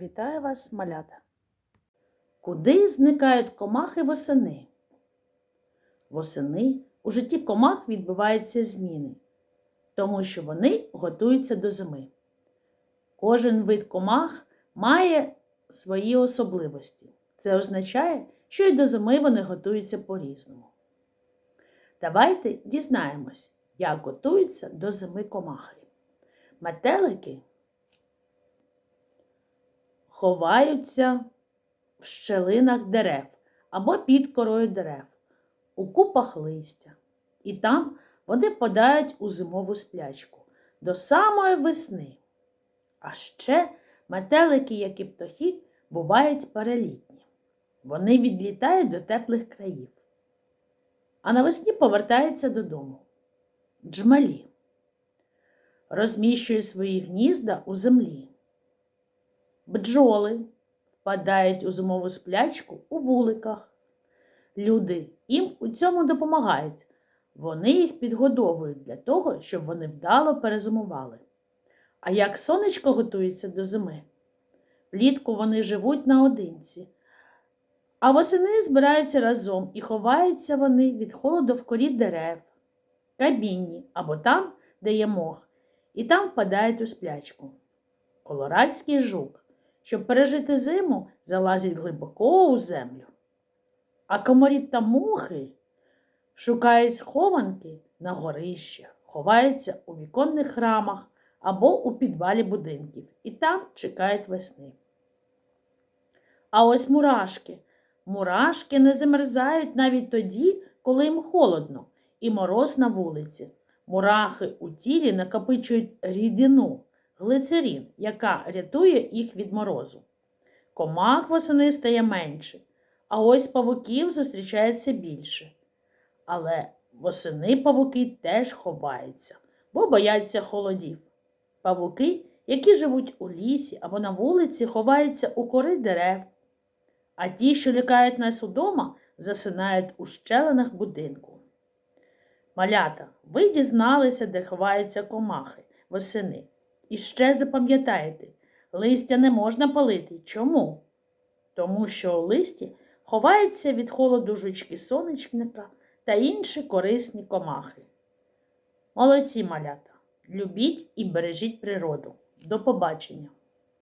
Вітаю вас, малята! Куди зникають комахи восени? Восени у житті комах відбуваються зміни, тому що вони готуються до зими. Кожен вид комах має свої особливості. Це означає, що й до зими вони готуються по-різному. Давайте дізнаємось, як готуються до зими комахи. Метелики ховаються в щелинах дерев або під корою дерев, у купах листя. І там вони впадають у зимову сплячку до самої весни. А ще метелики, як і птахи, бувають перелітні. Вони відлітають до теплих країв, а навесні повертаються додому. Джмалі розміщують свої гнізда у землі. Бджоли впадають у зимову сплячку у вуликах. Люди їм у цьому допомагають. Вони їх підгодовують для того, щоб вони вдало перезимували. А як сонечко готується до зими? Влітку вони живуть наодинці, а восени збираються разом і ховаються вони від холоду в корі дерев, кабінні або там, де є мох, і там впадають у сплячку. Колорадський жук, щоб пережити зиму, залазить глибоко у землю. А комарі та мухи шукають схованки на горищах, ховаються у віконних рамах або у підвалі будинків і там чекають весни. А ось мурашки. Мурашки не замерзають навіть тоді, коли їм холодно і мороз на вулиці. Мурахи у тілі накопичують рідину, глицерин, яка рятує їх від морозу. Комах восени стає менше, а ось павуків зустрічається більше. Але восени павуки теж ховаються, бо бояться холодів. Павуки, які живуть у лісі або на вулиці, ховаються у кори дерев, а ті, що лякають нас удома, засинають у щелинах будинку. Малята, ви дізналися, де ховаються комахи восени. І ще запам'ятайте, листя не можна палити. Чому? Тому що у листі ховаються від холоду жучки сонечника та інші корисні комахи. Молодці малята! Любіть і бережіть природу. До побачення!